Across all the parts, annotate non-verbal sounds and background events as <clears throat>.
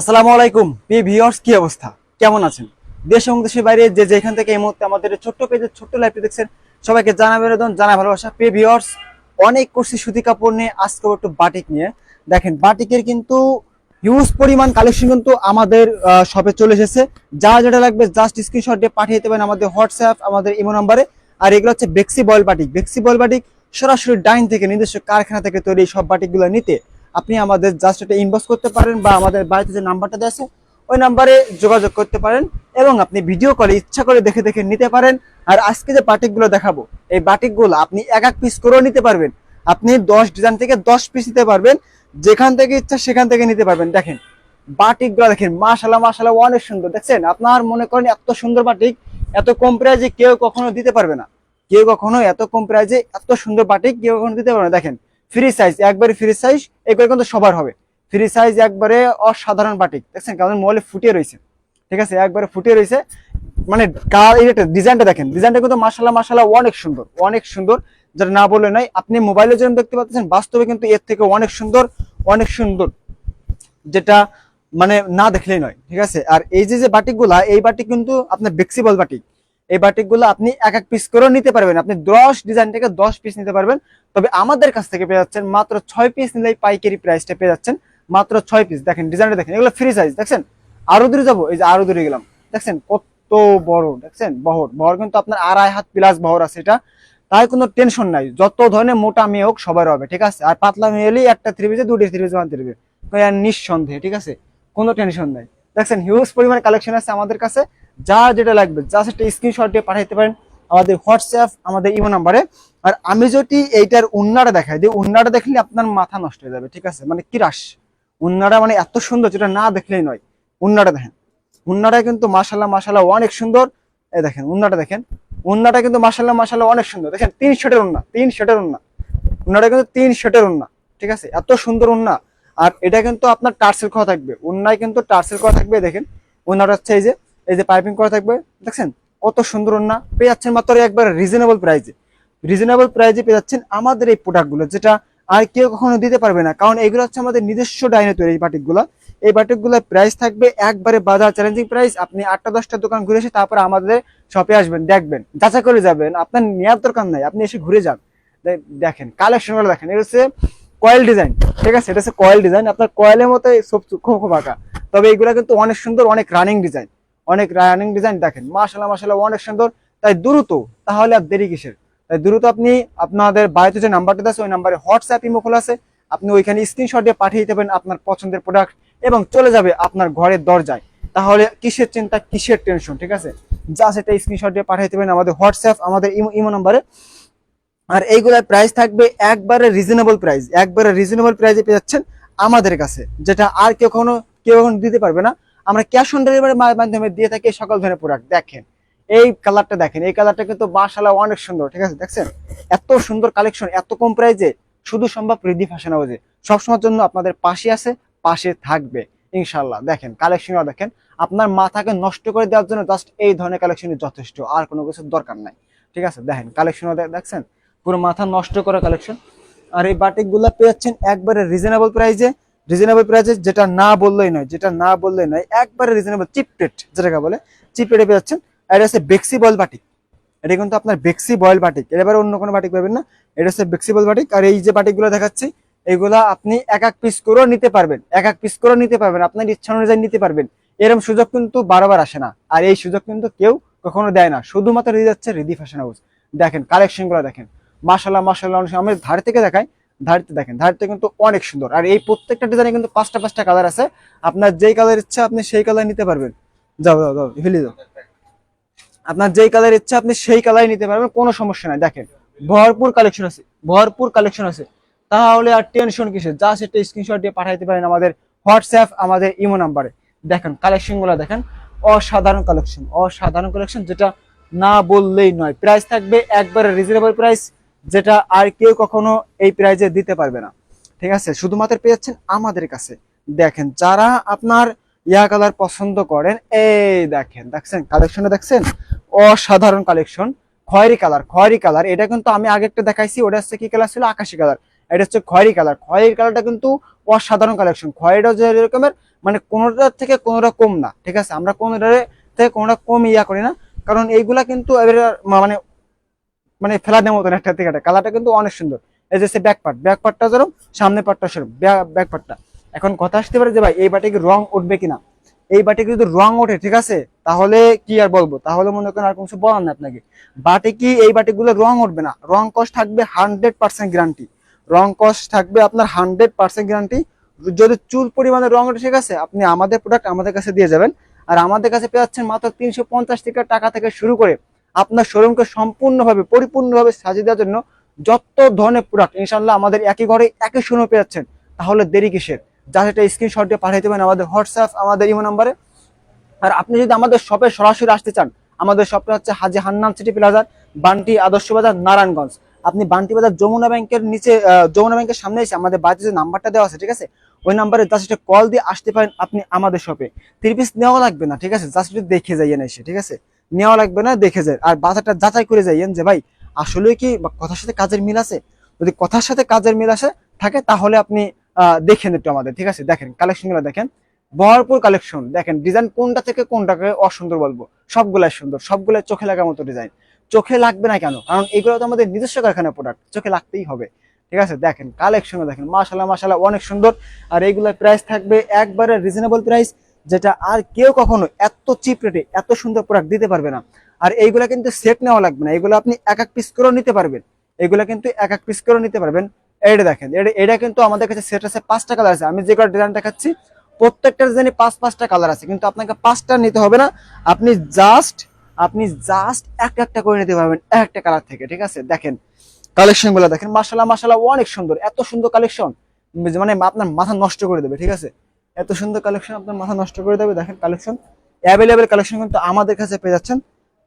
আসসালামু আলাইকুম। প্রিয় ভিউয়ার্স কি অবস্থা? কেমন আছেন? দেশ এবং দেশের বাইরে যে যেখান থেকে এই মুহূর্তে আমাদের ছোট্ট পেজের ছোট্ট লাইভটি দেখছেন, সবাইকে জানা বেরোদন জানা ভালোবাসা। প্রিয় ভিউয়ার্স অনেক করছি সুতি কাপড় নিয়ে আজকে একটু বাটিক নিয়ে। দেখেন বাটিকের কিন্তু হিউজ পরিমাণ কালেকশন কিন্তু আমাদের শপে চলে এসেছে। যা যেটা লাগবে জাস্ট স্ক্রিনশট দিয়ে পাঠিয়ে দেবেন আমাদের হোয়াটসঅ্যাপ আমাদের ইমো নম্বরে আর এগুলো হচ্ছে বেক্সি বয়েল বাটিক বেক্সি বয়েল বাটিক সরাসরি ডাইন থেকে, নিজস্ব কারখানা থেকে তৈরি সব বাটিকগুলো নিতে আপনি আমাদের জাস্ট এটা ইনবক্স করতে পারেন বা আমাদের বাড়িতে যে নাম্বারটা দেওয়া আছে, ওই নাম্বারে যোগাযোগ করতে পারেন এবং আপনি ভিডিও কলে ইচ্ছা করে দেখে দেখে নিতে পারেন। আর আজকে যে বাটিকগুলো দেখাবো, এই বাটিকগুলো আপনি এক এক পিস করেও নিতে পারবেন। আপনি দশ ডিজাইন থেকে দশ পিস নিতে পারবেন। যেখান থেকে ইচ্ছা সেখান থেকে নিতে পারবেন। দেখেন, বাটিকগুলো দেখেন মাশাল্লাহ মাশাল্লাহ অনেক সুন্দর। দেখছেন? আপনার মনে করেন এত সুন্দর বাটিক, এত কম প্রাইজে কেউ কখনো দিতে পারবে না। কেউ কখনো এত কম প্রাইজে এত সুন্দর বাটিক কেউ কখনো দিতে পারবে না। দেখেন ফ্রি সাইজ একবারে ফ্রি সাইজ একবারে কিন্তু সবার হবে। ফ্রি সাইজ একবারে অসাধারণ বাটিক দেখছেন? কেমন মোবাইলে ফুটিয়ে রয়েছে। ঠিক আছে? একবারে ফুটিয়ে রয়েছে। মানে ডিজাইনটা দেখেন। ডিজাইনটা কিন্তু মাসাল্লাহ মাসাল্লাহ অনেক সুন্দর অনেক সুন্দর। যেটা না বলে নয় আপনি মোবাইলে যেরকম দেখতে পাচ্ছেন, বাস্তবে কিন্তু এর থেকে অনেক সুন্দর অনেক সুন্দর। যেটা মানে না দেখলেই নয়। ঠিক আছে? আর এই যে যে বাটিকগুলা এই বাটিক কিন্তু আপনার ফ্লেক্সিবল বাটিক এই বাটিকগুলো আপনি এক এক পিস করেও নিতে পারবেন। আপনি দশ ডিজাইন থেকে দশ পিস নিতে পারবেন। তবে আমাদের কাছ থেকে পেয়ে যাচ্ছেন মাত্র ছয় পিস নিলেই পাইকারি প্রাইসটা পেয়ে যাচ্ছেন মাত্র ছয় পিস দেখেন ডিজাইনটা দেখেন, এগুলো ফ্রি সাইজ দেখছেন? আরও দূরে যাব, এই যে আরও দূরে গেলাম। দেখছেন, কত বড়, দেখছেন? বহর বহর কিন্তু আপনার আড়াই হাত প্লাস বহর আছে এটা। তাই কোনো টেনশন নাই, যত ধরনের মোটা মেয়ে হোক সবার হবে, ঠিক আছে? আর পাতলা মেয়ে হলেই একটা থ্রি পিসে দুটি থ্রি পিস বানাতে দেবে নিঃসন্দেহে, ঠিক আছে? কোনো টেনশন নাই। দেখছেন হিউজ পরিমাণ কালেকশন আছে আমাদের কাছে। যা যেটা লাগবে জাস্ট একটা স্ক্রিনশট দিয়ে পাঠাইতে পারেন আমাদের হোয়াটসঅ্যাপ আমাদের ইমো নাম্বারে আর আমি যদি এইটার উন্নাটা দেখাই দিই উন্নাটা দেখলে আপনার মাথা নষ্ট হয়ে যাবে, ঠিক আছে? মানে কিরাস উন্নাটা মানে এত সুন্দর, যেটা না দেখলেই নয়। উন্নাটা দেখেন। উন্নাটা কিন্তু মাসাল্লাহ মাসাল্লাহ অনেক সুন্দর। এই দেখেন, উন্নাটা দেখেন। উন্নাটা কিন্তু মাসাল্লাহ মাসাল্লাহ অনেক সুন্দর। দেখেন, তিন শেটের উন্না, তিন শেটের উন্না। উন্নাটা কিন্তু তিন শেটের উন্না, ঠিক আছে? এত সুন্দর উন্না। আর এটা কিন্তু আপনার টার্সেল করা থাকবে। উন্নায় কিন্তু টার্সেল করা থাকবে, দেখেন। উন্নাটা হচ্ছে এই যে এই যে পাইপিং করা থাকবে, দেখছেন? কত সুন্দর না পেয়ে যাচ্ছেন মাত্র একবার রিজনেবল প্রাইজে রিজনেবল প্রাইজে পেয়ে যাচ্ছেন আমাদের এই প্রোডাক্টগুলো যেটা আর কেউ কখনো দিতে পারবে না। কারণ এগুলো হচ্ছে আমাদের নিজস্ব ডাইনে তৈরি এই বাটিকগুলো। এই বাটিকগুলোর প্রাইস থাকবে একবারে বাজার চ্যালেঞ্জিং প্রাইস আপনি আটটা, দশটা দোকান ঘুরে এসে তারপরে আমাদের শপে আসবেন, দেখবেন। যাচাই করে যাবেন, আপনার নেওয়ার দরকার নাই, আপনি এসে ঘুরে যান। দেখেন কালেকশনগুলো দেখেন, এটা হচ্ছে কয়েল ডিজাইন ঠিক আছে? এটা হচ্ছে কয়েল ডিজাইন আপনার কয়েলের মতো সব খো খো বাঁকা তবে এইগুলা কিন্তু অনেক সুন্দর, অনেক রানিং ডিজাইন অনেক রানিং ডিজাইন দেখেন। মাশাল্লাহ মাশাল্লাহ অনেক সুন্দর। তাই দ্রুত, তাহলে আর দেরি কিসের? তাই দ্রুত আপনি আপনাদের বাড়িতে যে নাম্বারটা আছে, ওই নাম্বারে হোয়াটসঅ্যাপ ইমো খোলা আছে। আপনি ওইখানে স্ক্রিনশট দিয়ে পাঠিয়ে দেবেন আপনার পছন্দের প্রোডাক্ট এবং চলে যাবে আপনার ঘরের দরজায়। তাহলে কিসের চিন্তা, কিসের টেনশন ঠিক আছে? যা সেটা স্ক্রিনশট দিয়ে পাঠিয়ে দেবেন আমাদের হোয়াটসঅ্যাপ আমাদের ইমো ইমো নাম্বারে আর এইগুলার প্রাইস থাকবে একবারে রিজনেবল প্রাইস একবারে রিজনেবল প্রাইসে পেয়ে যাচ্ছেন আমাদের কাছে, যেটা আর কেউ কখনো কেউ কখনো দিতে পারবে না। আমরা ক্যাশ অন ডেলিভারির মাধ্যমে দিয়ে থাকি সকল ধরনের প্রোডাক্ট দেখেন, এই কালারটা দেখেন, এই কালারটা কিন্তু মাশাআল্লাহ অনেক সুন্দর, ঠিক আছে? দেখছেন? এত সুন্দর কালেকশন এত কম প্রাইসে শুধু সম্ভব রিদি ফ্যাশন হাউসে সবসময়ের জন্য আপনাদের পাশে আছে, পাশে থাকবে ইনশাল্লাহ দেখেন কালেকশনও দেখেন, আপনার মাথাকে নষ্ট করে দেওয়ার জন্য জাস্ট এই ধরনের কালেকশনই যথেষ্ট, আর কোনো কিছুর দরকার নাই, ঠিক আছে? দেখেন কালেকশনও দেখছেন? পুরো মাথা নষ্ট করা কালেকশন আর এই বাটিকগুলো পেয়ে যাচ্ছেন একবারে রিজনেবল প্রাইসে রিজনেবল প্রাইসে যেটা না বললেই নয়, যেটা না বললেই নয়, একবারে রিজনেবল চিপ রেট যেটাকে বলে চিপ রেটে পেয়ে যাচ্ছেন। এটা হচ্ছে বেক্সি বয়েল বাটিক এটা কিন্তু আপনার বেক্সি বয়েল বাটিক এবারে অন্য কোনো বাটিক পাবেন না। এটা হচ্ছে বেক্সি বয়েল বাটিক আর এই যে বাটিকগুলো দেখাচ্ছি, এগুলা আপনি এক এক পিস করেও নিতে পারবেন। এক এক পিস করেও নিতে পারবেন। আপনার ইচ্ছা অনুযায়ী নিতে পারবেন। এরকম সুযোগ কিন্তু বারবার আসে না। আর এই সুযোগ কিন্তু কেউ কখনো দেয় না। শুধুমাত্র রিদি যাচ্ছে রিদি ফ্যাশন হাউস দেখেন কালেকশনগুলো দেখেন। মাসাল্লাহ মাসাল্লাহ আমি ধার থেকে দেখাই ধারতে দেখেন, ধারতে কিন্তু অনেক সুন্দর। আর এই প্রত্যেকটা ডিজাইনে কিন্তু পাঁচটা পাঁচটা কালার আছে। আপনার যেই কালার ইচ্ছা আপনি সেই কালার নিতে পারবেন। যাও যাও যাও ফেলে যাও আপনার যেই কালার ইচ্ছা আপনি সেই কালার নিতে পারবেন, কোনো সমস্যা নাই। দেখেন, ভরপুর কালেকশন আছে, ভরপুর কালেকশন আছে। তাহলে আর টেনশন কিসের? যা সেটা স্ক্রিনশট দিয়ে পাঠাইতে পারেন আমাদের হোয়াটসঅ্যাপ আমাদের ইমো নাম্বারে দেখেন কালেকশনগুলো দেখেন, অসাধারণ কালেকশন অসাধারণ কালেকশন যেটা না বললেই নয়। প্রাইস থাকবে একবারে রিজনেবল প্রাইস যেটা আর কেউ কখনো এই প্রাইজে দিতে পারবে না। ঠিক আছে? শুধুমাত্র পেয়ে যাচ্ছেন আমাদের কাছে। দেখেন, যারা আপনার ইয়া কালার পছন্দ করেন, এই দেখেন, দেখছেন? কালেকশনে দেখছেন? অসাধারণ কালেকশন খয়েরি কালার খয়েরি কালার এটা কিন্তু আমি আগে একটা দেখাইছি, ওটা হচ্ছে কি কালার ছিল? আকাশি কালার এটা হচ্ছে খয়েরি কালার খয়েরি কালারটা কিন্তু অসাধারণ কালেকশন খয়েরও যে এরকমের মানে কোনোটার থেকে কোনোটা কম না। ঠিক আছে? আমরা কোনোটার থেকে কোনোটা কম ইয়া করি না। কারণ এইগুলা কিন্তু মানে মানে ফেলা দেওয়ার মতন একটা থেকে কালারটা কিন্তু অনেক সুন্দর। এই যে ব্যাক পার্ট ব্যাক পার্টটা যেরকম সামনে পার্টটা সেরকম ব্যাক পার্টটা এখন কথা আসতে পারে যে ভাই, এই বাটে কি রং উঠবে কিনা? এই বাটে যদি রং ওঠে, ঠিক আছে? তাহলে কি আর বলব? তাহলে মনে করেন আর কোনো কিছু বলার না আপনাকে। বাটে কি এই বাটিগুলো রং উঠবে না? রং কস্ট থাকবে হান্ড্রেড পার্সেন্ট গ্যারান্টি রং কস্ট থাকবে আপনার হান্ড্রেড পার্সেন্ট গ্যারান্টি যদি চুল পরিমাণে রং ওঠে, ঠিক আছে? আপনি আমাদের প্রোডাক্ট আমাদের কাছে দিয়ে যাবেন। আর আমাদের কাছে পেয়ে যাচ্ছেন মাত্র তিনশো পঞ্চাশ টাকা থেকে শুরু করে আপনার শোরুমকে সম্পূর্ণভাবে, পরিপূর্ণভাবে সাজিয়ে দেওয়ার জন্য যত ধরনের প্রোডাক্ট ইনশাল্লাহ আমাদের একই ঘরে একই শোরুমে পেয়ে যাচ্ছেন তাহলে দেরি কিসের? যা সেটা স্ক্রিনশট দিয়ে পাঠিয়ে আমাদের হোয়াটসঅ্যাপ আমাদের ইমো নাম্বারে আর আপনি যদি আমাদের শপে সরাসরি আসতে চান, আমাদের শপটা হচ্ছে হাজি হান্নান সিটি প্লাজার বান্টি আদর্শ বাজার, নারায়ণগঞ্জ। আপনি বান্টি বাজার যমুনা ব্যাংকের নিচে যমুনা ব্যাংকের সামনে এসে আমাদের বাড়িতে যে নাম্বারটা দেওয়া আছে, ঠিক আছে? ওই নাম্বারে জাস্ট কল দিয়ে আসতে পারেন আপনি আমাদের শপে থ্রি পিস নেওয়া লাগবে না, ঠিক আছে? জাস্ট একটু দেখে যাইয়েন এসে, ঠিক আছে? নেওয়া লাগবে না, দেখে যায়। আর বাজারটা যাচাই করে যাইয়েন যে ভাই আসলে কি কথার সাথে কাজের মিল আছে? যদি কথার সাথে কাজের মিল আসে, থাকে, তাহলে আপনি দেখেন একটু আমাদের, ঠিক আছে? দেখেন কালেকশনগুলো দেখেন। ভরপুর কালেকশন দেখেন ডিজাইন কোনটা থেকে কোনটাকে অসুন্দর বলব? সবগুলাই সুন্দর, সবগুলাই চোখে লাগার মতো ডিজাইন চোখে লাগবে না কেন? কারণ এগুলো তো আমাদের নিজস্ব কারখানা প্রোডাক্ট চোখে লাগতেই হবে। ঠিক আছে? দেখেন কালেকশন দেখেন মাশাল্লাহ মাশাল্লাহ অনেক সুন্দর। আর এইগুলোর প্রাইস থাকবে একবারে রিজনেবল প্রাইস যেটা আর কেউ কখনো এত চিপ রেটে এত সুন্দর প্রোডাক্ট দিতে পারবে না। আর এইগুলা কিন্তু সেট নেওয়া লাগবে না। এগুলো আপনি এক এক পিস করেও নিতে পারবেন। এগুলা কিন্তু এক এক পিস করেও নিতে পারবেন। এটা দেখেন এটা কিন্তু আমাদের কাছে সেট আছে, পাঁচটা কালার আছে। আমি যে কটা ডিজাইন দেখাচ্ছি, প্রত্যেকটা ডিজাইনে পাঁচ, পাঁচটা কালার আছে। কিন্তু আপনাকে পাঁচটা নিতে হবে না। আপনি জাস্ট আপনি জাস্ট একটা একটা করে নিতে পারবেন এক একটা কালার থেকে, ঠিক আছে? দেখেন কালেকশনগুলো দেখেন। মাসাল্লাহ মাসাল্লাহ অনেক সুন্দর, এত সুন্দর কালেকশন মানে আপনার মাথা নষ্ট করে দেবে, ঠিক আছে? এত সুন্দর কালেকশন আপনার মাথা নষ্ট করে দেবে। দেখেন কালেকশন অ্যাভেলেবেল কালেকশন কিন্তু আমাদের কাছে পেয়ে যাচ্ছেন,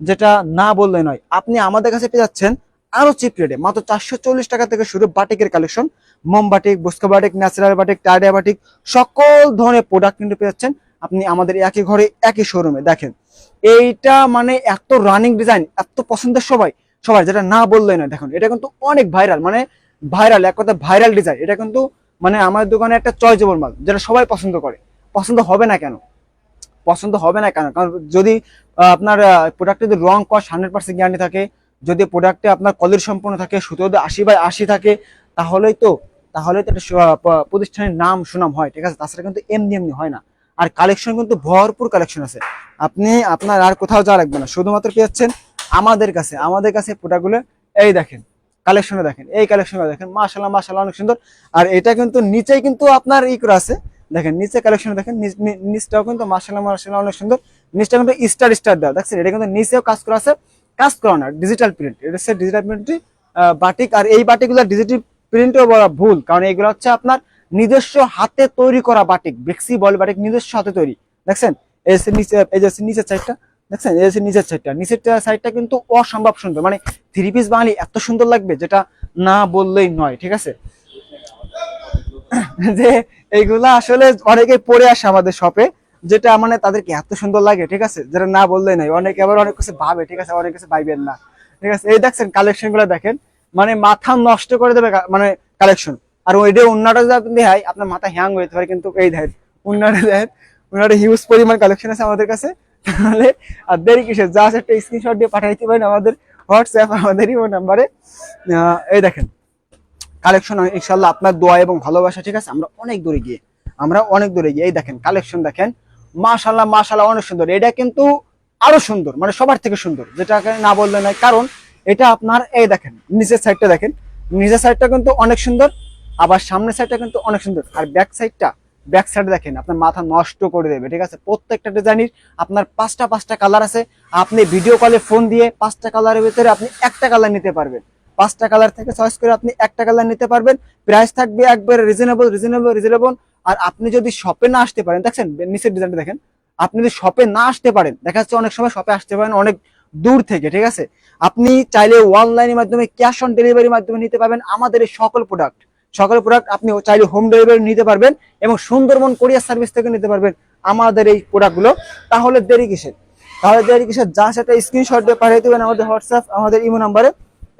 যেটা না বললে নয়। আপনি আমাদের কাছে পেয়ে যাচ্ছেন আরও চিপ রেটে মাত্র চারশো চল্লিশ টাকা থেকে শুরু বাটিকের কালেকশন মোম বাটিক বস্কো বাটিক ন্যাচারাল বাটিক টাইডিয়া বাটিক সকল ধরনের প্রোডাক্ট কিন্তু পেয়ে যাচ্ছেন। আপনি আমাদের একই ঘরে, একই শোরুমে দেখেন, এইটা মানে এত রানিং ডিজাইন এত পছন্দের সবাই সবাই, যেটা না বললেই না দেখুন, এটা কিন্তু অনেক ভাইরাল মানে ভাইরাল এক কথা ভাইরাল ডিজাইন এটা কিন্তু মানে আমার দোকানে একটা চয়েজেবল মাল, যেটা সবাই পছন্দ করে। পছন্দ হবে না কেন? পছন্দ হবে না কেন? কারণ যদি আপনার প্রোডাক্টে যদি রং কস্ট হান্ড্রেড পার্সেন্ট গ্যারান্টি থাকে, যদি প্রোডাক্টে আপনার কলের সম্পূর্ণ থাকে, সুতো যদি আশি বাই আশি থাকে, তাহলেই তো তাহলে তো একটা প্রতিষ্ঠানের নাম সুনাম হয়, ঠিক আছে? তাছাড়া কিন্তু এমনি এমনি হয় না। আর কালেকশন কিন্তু ভরপুর কালেকশন আছে। আপনি, আপনার আর কোথাও যাওয়া লাগবে না। শুধুমাত্র পেয়ে যাচ্ছেন আমাদের কাছে। আমাদের কাছে প্রোডাক্টগুলো এই দেখেন। কালেকশনে দেখেন, এই কালেকশনে দেখেন মাশাল্লাহ মাশাল্লাহ অনেক সুন্দর। আর এটা কিন্তু নিচেই কিন্তু আপনার ই করে আছে। দেখেন, নিচে কালেকশন দেখেন নিচটাও কিন্তু মাশাল্লাহ মাশাল্লাহ অনেক সুন্দর। নিচটা কিন্তু স্টার স্টার দেওয়া, দেখছেন? এটা কিন্তু নিচেও কাজ করা আছে, কাজ করা না ডিজিটাল প্রিন্ট এটা হচ্ছে ডিজিটাল প্রিন্টটি বাটিক আর এই বাটিকগুলো ডিজিটাল প্রিন্টও বলা ভুল, কারণ এগুলো হচ্ছে আপনার নিজস্ব হাতে তৈরি করা বাটিক বেক্সি বল বাটিক নিজস্ব হাতে তৈরি, দেখছেন? এই যে নিচে, এই যে নিচের সাইডটা দেখছেন? এই যে নিচের সাইডটা নিচের সাইডটা কিন্তু অসম্ভব সুন্দর। মানে থ্রি পিস বাঙালি এত সুন্দর লাগবে যেটা না বললেই নয়, ঠিক আছে? <clears throat> যে এইগুলা আসলে অনেকে পরে আসে আমাদের শপে যেটা মানে তাদেরকে এত সুন্দর লাগে, ঠিক আছে? যেটা না বললেই নাই অনেকে আবার অনেক কিছু ভাবে, ঠিক আছে? অনেক কিছু ভাইবেন না, ঠিক আছে? এই দেখছেন কালেকশনগুলো দেখেন। মানে মাথা নষ্ট করে দেবে মানে কালেকশন আর ওই ডে অন্যটা যদি আপনি দেখাই আপনার মাথা হ্যাং হয়ে যেতে পারে, কিন্তু এই দেখেন অন্যটা দেখেন অন্যটা হিউজ পরিমাণ কালেকশন আছে আমাদের কাছে। তাহলে, আর দেরি কিসের? জাস্ট একটা স্ক্রিনশট দিয়ে পাঠাইতে পারেন আমাদের হোয়াটসঅ্যাপ আমাদের ইমো নাম্বারে এই দেখেন কালেকশন ইনশাল্লাহ আপনার দোয়া এবং ভালোবাসা, ঠিক আছে? আমরা অনেক দূরে গিয়ে, আমরা অনেক দূরে গিয়ে, এই দেখেন কালেকশন দেখেন। মাশাল্লাহ মাশাল্লাহ অনেক সুন্দর। এটা কিন্তু আরও সুন্দর মানে সবার থেকে সুন্দর। যেটাকে না বললে নয়, কারণ এটা আপনার, এই দেখেন, নিচের সাইডটা দেখেন। নিচের সাইডটা কিন্তু অনেক সুন্দর, আবার সামনের সাইডটা কিন্তু অনেক সুন্দর। আর ব্যাক সাইডটা ব্যাক সাইড দেখেন, আপনার মাথা নষ্ট করে দেবে, ঠিক আছে? প্রত্যেকটা ডিজাইনের আপনার পাঁচটা পাঁচটা কালার আছে। আপনি ভিডিও কলে ফোন দিয়ে পাঁচটা কালারের ভিতরে আপনি একটা কালার নিতে পারবেন। পাঁচটা কালার থেকে চয়েস করে আপনি একটা কালার নিতে পারবেন। প্রাইস থাকবে একবারে রিজনেবল রিজনেবল রিজনেবল আর আপনি যদি শপে না আসতে পারেন, দেখছেন, নিচের ডিজাইনটা দেখেন। আপনি যদি শপে না আসতে পারেন, দেখা যাচ্ছে অনেক সময় শপে আসতে পারেন অনেক দূর থেকে, ঠিক আছে? আপনি চাইলে অনলাইনের মাধ্যমে ক্যাশ অন ডেলিভারির মাধ্যমে নিতে পারবেন আমাদের এই সকল প্রোডাক্ট সকল প্রোডাক্ট আপনি চাইলে হোম ডেলিভারি নিতে পারবেন এবং সুন্দরবন কোরিয়ার সার্ভিস থেকে নিতে পারবেন আমাদের এই প্রোডাক্টগুলো তাহলে দেরি কিসের? তাহলে দেরি কিসের? যা সেটা স্ক্রিনশট দিয়ে পাঠিয়ে দেবেন আমাদের হোয়াটসঅ্যাপ আমাদের ইমো নাম্বারে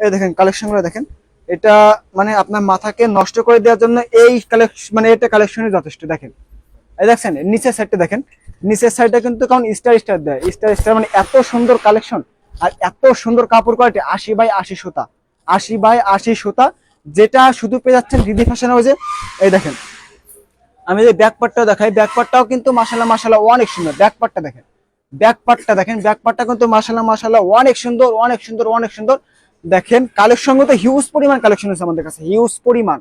এই দেখেন কালেকশনগুলো দেখেন। এটা মানে আপনার মাথাকে নষ্ট করে দেওয়ার জন্য এই কালেকশন মানে এটা কালেকশনই যথেষ্ট, দেখেন। এই দেখছেন, নিচের সাইডটা দেখেন। নিচের সাইডটা কিন্তু কারণ স্টার স্টার দেয়। স্টার স্টার মানে এত সুন্দর কালেকশন আর এত সুন্দর কাপড় কোয়ালিটি আশি বাই আশি সুতা। আশি বাই আশি সুতা যেটা শুধু পেয়ে যাচ্ছেন দিদি ফ্যাশন হাউসে এই দেখেন। আমি যে ব্যাক পার্টটাও দেখাই ব্যাক পার্টটাও কিন্তু মাসাল্লাহ মাসাল্লাহ অনেক সুন্দর। ব্যাক পার্টটা দেখেন ব্যাক পার্টটা দেখেন ব্যাক পার্টটা কিন্তু মাসাল্লাহ মাসাল্লাহ অনেক সুন্দর অনেক সুন্দর অনেক সুন্দর। দেখেন কালেকশন তো হিউজ পরিমাণ কালেকশন আছে আমাদের কাছে হিউজ পরিমাণ।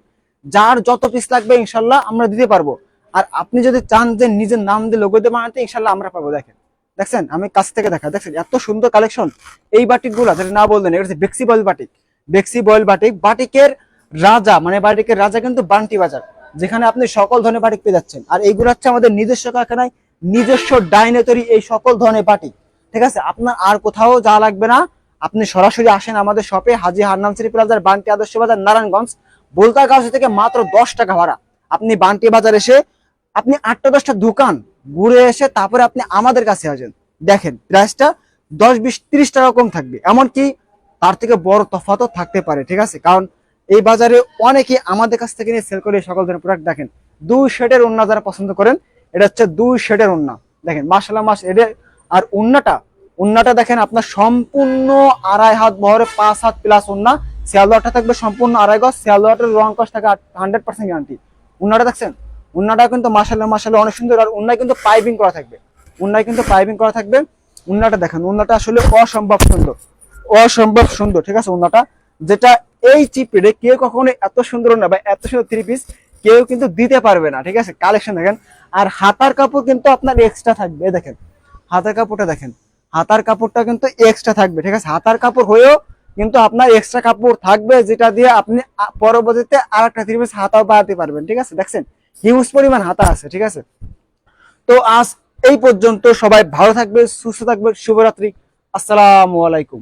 যার যত পিস লাগবে ইনশাল্লাহ আমরা দিতে পারব। আর আপনি যদি চান যে নিজের নাম দিয়ে লোগো দিয়ে বানাতে ইনশাল্লাহ আমরা পাবো, দেখেন। দেখছেন? আমি কাছ থেকে দেখা, দেখছেন? এত সুন্দর কালেকশন এই বাটিকগুলা, যেটা না বললেন, এটা হচ্ছে বেক্সি বয়েল বাটিক বেক্সি বয়েল বাটিক বাটিকের রাজা মানে বাটিকের রাজা কিন্তু বান্টি বাজার, যেখানে আপনি সকল ধরনের বাটিক পেয়ে যাচ্ছেন। আর এইগুলো হচ্ছে আমাদের নিজস্ব কারখানায়, নিজস্ব ডাইনে তৈরি এই সকল ধরনের বাটিক। ঠিক আছে? আপনার আর কোথাও যা লাগবে না। আপনি সরাসরি আসেন আমাদের শপে, হাজি হারনামসিরি প্লাজার বান্টি আদর্শ বাজার, নারায়ণগঞ্জ। বোলতা গাছ থেকে মাত্র দশ টাকা ভাড়া। আপনি বান্টি বাজার এসে, আপনি আটটা দশটা দোকান ঘুরে এসে তারপরে আপনি আমাদের কাছে আসেন। দেখেন, প্রাইসটা দশ, বিশ, তিরিশ টাকা কম থাকবে। এমনকি তার থেকে বড় তফাতও থাকতে পারে, ঠিক আছে? কারণ এই বাজারে অনেকে আমাদের কাছ থেকে নিয়ে সেল করে সকল ধরনের প্রোডাক্ট দেখেন। দুই শেডের ওন্না যারা পছন্দ করেন, এটা হচ্ছে দুই শেডের ওন্না দেখেন মাসাল্লাহ মাস এটা আর উন্নাটা উন্নাটা দেখেন আপনার সম্পূর্ণ আড়াই হাত বহরে পাঁচ হাত প্লাস উন্না। শিয়ালদাটা থাকবে সম্পূর্ণ আড়াই গজ শিয়ালদাটার রং কস থাকে হান্ড্রেড পার্সেন্ট গ্যারান্টি উন্নাটা দেখছেন? উন্নাটা কিন্তু মাসাল্লাহ মাসাল্লাহ অনেক সুন্দর আর উন্নায় কিন্তু পাইপিং করা থাকবে। উন্নায় কিন্তু পাইপিং করা থাকবে। উন্নাটা দেখেন, উন্নাটা আসলে অসম্ভব সুন্দর। অসম্ভব সুন্দর, ঠিক আছে, উন্নাটা। যেটা এই চিপ কেউ কখনো এত সুন্দর না বা এত সুন্দর থ্রি পিস কেউ কিন্তু দিতে পারবে না, ঠিক আছে? কালেকশন দেখেন। আর হাতার কাপড় কিন্তু আপনার এক্সট্রা থাকবে দেখেন। হাতার কাপড়টা দেখেন। হাতার কাপড়টা কিন্তু এক্সট্রা থাকবে, ঠিক আছে? হাতার কাপড় হয়েও কিন্তু আপনার এক্সট্রা কাপড় থাকবে, যেটা দিয়ে আপনি পরবর্তীতে আর একটা থ্রি পিস হাতাও বাড়াতে পারবেন, ঠিক আছে? দেখছেন? হিউজ পরিমাণ হাতা আছে, ঠিক আছে? তো আজ এই পর্যন্ত সবাই ভালো থাকবে সুস্থ থাকবে শুভরাত্রি। আসসালামু আলাইকুম।